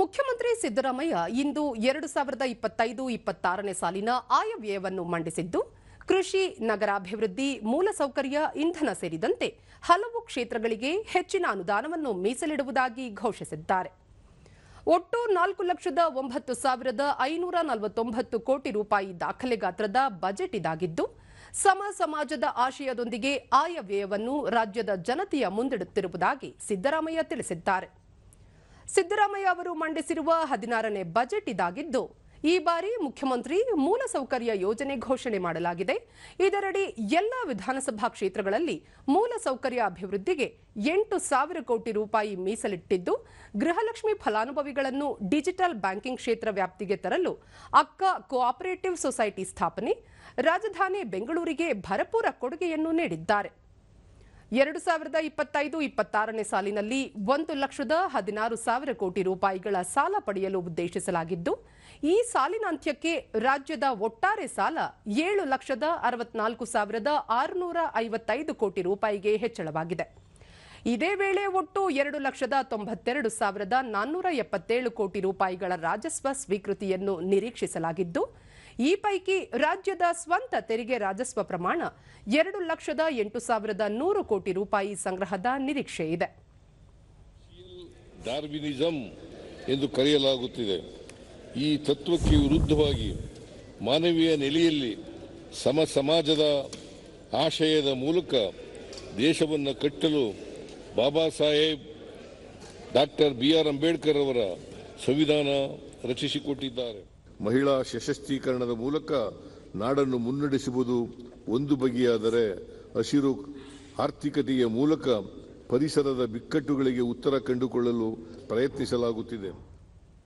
ಮುಖ್ಯಮಂತ್ರಿ ಸಿದ್ದರಾಮಯ್ಯ ಇಂದು ಎರಡು ಸಾವಿರದ ಇಪ್ಪತ್ತೈದು ಇಪ್ಪತ್ತಾರನೇ ಸಾಲಿನ ಆಯವ್ಯಯವನ್ನು ಮಂಡಿಸಿದ್ದು, ಕೃಷಿ, ನಗರಾಭಿವೃದ್ಧಿ, ಮೂಲಸೌಕರ್ಯ, ಇಂಧನ ಸೇರಿದಂತೆ ಹಲವು ಕ್ಷೇತ್ರಗಳಿಗೆ ಹೆಚ್ಚಿನ ಅನುದಾನವನ್ನು ಮೀಸಲಿಡುವುದಾಗಿ ಘೋಷಿಸಿದ್ದಾರೆ. ಒಟ್ಟು ನಾಲ್ಕು ಲಕ್ಷದ ಒಂಬತ್ತು ಸಾವಿರದ ಐನೂರ ನಲವತ್ತೊಂಬತ್ತು ಕೋಟಿ ರೂಪಾಯಿ ದಾಖಲೆ ಗಾತ್ರದ ಬಜೆಟ್ ಇದಾಗಿದ್ದು, ಸಮ ಸಮಾಜದ ಆಶಯದೊಂದಿಗೆ ಆಯವ್ಯಯವನ್ನು ರಾಜ್ಯದ ಜನತೆಯ ಮುಂದಿಡುತ್ತಿರುವುದಾಗಿ ಸಿದ್ದರಾಮಯ್ಯ ತಿಳಿಸಿದ್ದಾರೆ. ಸಿದ್ದರಾಮಯ್ಯ ಅವರು ಮಂಡಿಸಿರುವ ಹದಿನಾರನೇ ಬಜೆಟ್ ಇದಾಗಿದ್ದು, ಈ ಬಾರಿ ಮುಖ್ಯಮಂತ್ರಿ ಮೂಲಸೌಕರ್ಯ ಯೋಜನೆ ಘೋಷಣೆ ಮಾಡಲಾಗಿದೆ. ಇದರಡಿ ಎಲ್ಲ ವಿಧಾನಸಭಾ ಕ್ಷೇತ್ರಗಳಲ್ಲಿ ಮೂಲಸೌಕರ್ಯ ಅಭಿವೃದ್ಧಿಗೆ ಎಂಟು ಸಾವಿರ ಕೋಟಿ ರೂಪಾಯಿ ಮೀಸಲಿಟ್ಟಿದ್ದು, ಗೃಹಲಕ್ಷ್ಮಿ ಫಲಾನುಭವಿಗಳನ್ನು ಡಿಜಿಟಲ್ ಬ್ಯಾಂಕಿಂಗ್ ಕ್ಷೇತ್ರ ವ್ಯಾಪ್ತಿಗೆ ತರಲು ಅಕ್ಕ ಕೋಆಪರೇಟಿವ್ ಸೊಸೈಟಿ ಸ್ಥಾಪನೆ, ರಾಜಧಾನಿ ಬೆಂಗಳೂರಿಗೆ ಭರಪೂರ ಕೊಡುಗೆಯನ್ನು ನೀಡಿದ್ದಾರೆ. ಎರಡು ಸಾವಿರದ ಇಪ್ಪತ್ತೈದು ಇಪ್ಪತ್ತಾರನೇ ಸಾಲಿನಲ್ಲಿ ಒಂದು ಲಕ್ಷದ ಹದಿನಾರು ಸಾವಿರ ಕೋಟಿ ರೂಪಾಯಿಗಳ ಸಾಲ ಪಡೆಯಲು ಉದ್ದೇಶಿಸಲಾಗಿದ್ದು, ಈ ಸಾಲಿನ ಅಂತ್ಯಕ್ಕೆ ರಾಜ್ಯದ ಒಟ್ಟಾರೆ ಸಾಲ ಏಳು ಲಕ್ಷದ ಅರವತ್ನಾಲ್ಕು ಸಾವಿರದ ಆರುನೂರ ಐವತ್ತೈದು ಕೋಟಿ ರೂಪಾಯಿಗೆ ಹೆಚ್ಚಳವಾಗಿದೆ. ಇದೇ ವೇಳೆ ಒಟ್ಟು ಎರಡು ಲಕ್ಷದ ತೊಂಬತ್ತೆರಡು ಸಾವಿರದ ನಾನ್ನೂರ ಎಪ್ಪತ್ತೇಳು ಕೋಟಿ ರೂಪಾಯಿಗಳ ರಾಜಸ್ವ ಸ್ವೀಕೃತಿಯನ್ನು ನಿರೀಕ್ಷಿಸಲಾಗಿದ್ದು ಈ ಪೈಕಿ ರಾಜ್ಯದ ಸ್ವಂತ ತೆರಿಗೆ ರಾಜಸ್ವ ಪ್ರಮಾಣ ಎರಡು ಲಕ್ಷದ ಎಂಟು ಸಾವಿರದ ನೂರು ಕೋಟಿ ರೂಪಾಯಿ ಸಂಗ್ರಹದ ನಿರೀಕ್ಷೆ ಇದೆ. ಡಾರ್ವಿನಿಸಂ ಎಂದು ಕರೆಯಲಾಗುತ್ತಿದೆ. ಈ ತತ್ವಕ್ಕೆ ವಿರುದ್ಧವಾಗಿ ಮಾನವೀಯ ನೆಲೆಯಲ್ಲಿ ಸಮ ಸಮಾಜದ ಆಶಯದ ಮೂಲಕ ದೇಶವನ್ನು ಕಟ್ಟಲು Baba Saheb doctor B R Ambedkar ಅವರ ಸಂವಿಧಾನ ರಚಿಸಿಕೊಟ್ಟಿದ್ದಾರೆ. ಮಹಿಳಾ ಸಶಸ್ತೀಕರಣದ ಮೂಲಕ ನಾಡನ್ನು ಮುನ್ನಡೆಸುವುದು ಒಂದು ಬಗೆಯಾದರೆ ಹಸಿರು ಆರ್ಥಿಕತೆಯ ಮೂಲಕ ಪರಿಸರದ ಬಿಕ್ಕಟ್ಟುಗಳಿಗೆ ಉತ್ತರ ಕಂಡುಕೊಳ್ಳಲು ಪ್ರಯತ್ನಿಸಲಾಗುತ್ತಿದೆ.